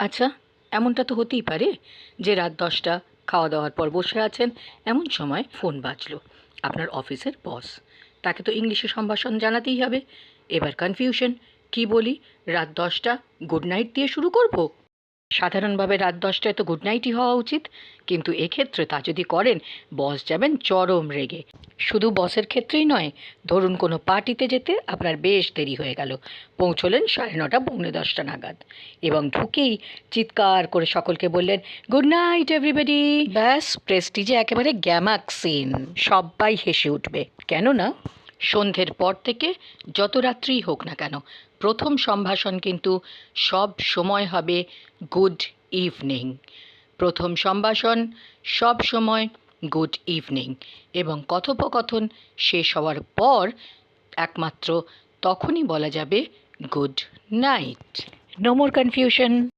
আচ্ছা এমনটা তো হতেই পারে যে রাত দশটা খাওয়া দাওয়ার পর বসে আছেন, এমন সময় ফোন বাজল, আপনার অফিসের বস। তাকে তো ইংলিশে সম্ভাষণ জানাতেই হবে। এবার কনফিউশন কি বলি? রাত দশটা গুড নাইট দিয়ে শুরু করব? সাধারণভাবে রাত দশটায় তো গুড নাইটই হওয়া উচিত কিন্তু এক্ষেত্রে তা যদি করেন বস যাবেন চরম রেগে। শুধু বসের ক্ষেত্রেই নয় ধরুন কোনো পার্টিতে যেতে আপনার বেশ দেরি হয়ে গেল পৌঁছলেন সাড়ে নটা পৌনে দশটা নাগাদ। এবং ঢুকেই চিৎকার করে সকলকে বললেন গুড নাইট এভরিবডি ব্যাস প্রেস্টিজে একেবারে গ্যামাক সিন সবাই হেসে উঠবে। কেননা সন্ধ্যের পর থেকে যত রাত্রিই হোক না কেন, প্রথম সম্ভাষণ কিন্তু সব সময় হবে গুড ইভিনিং। প্রথম সম্ভাষণ সব সময় গুড ইভিনিং এবং কথোপকথন শেষ হওয়ার পর একমাত্র তখনই বলা যাবে good night. No more confusion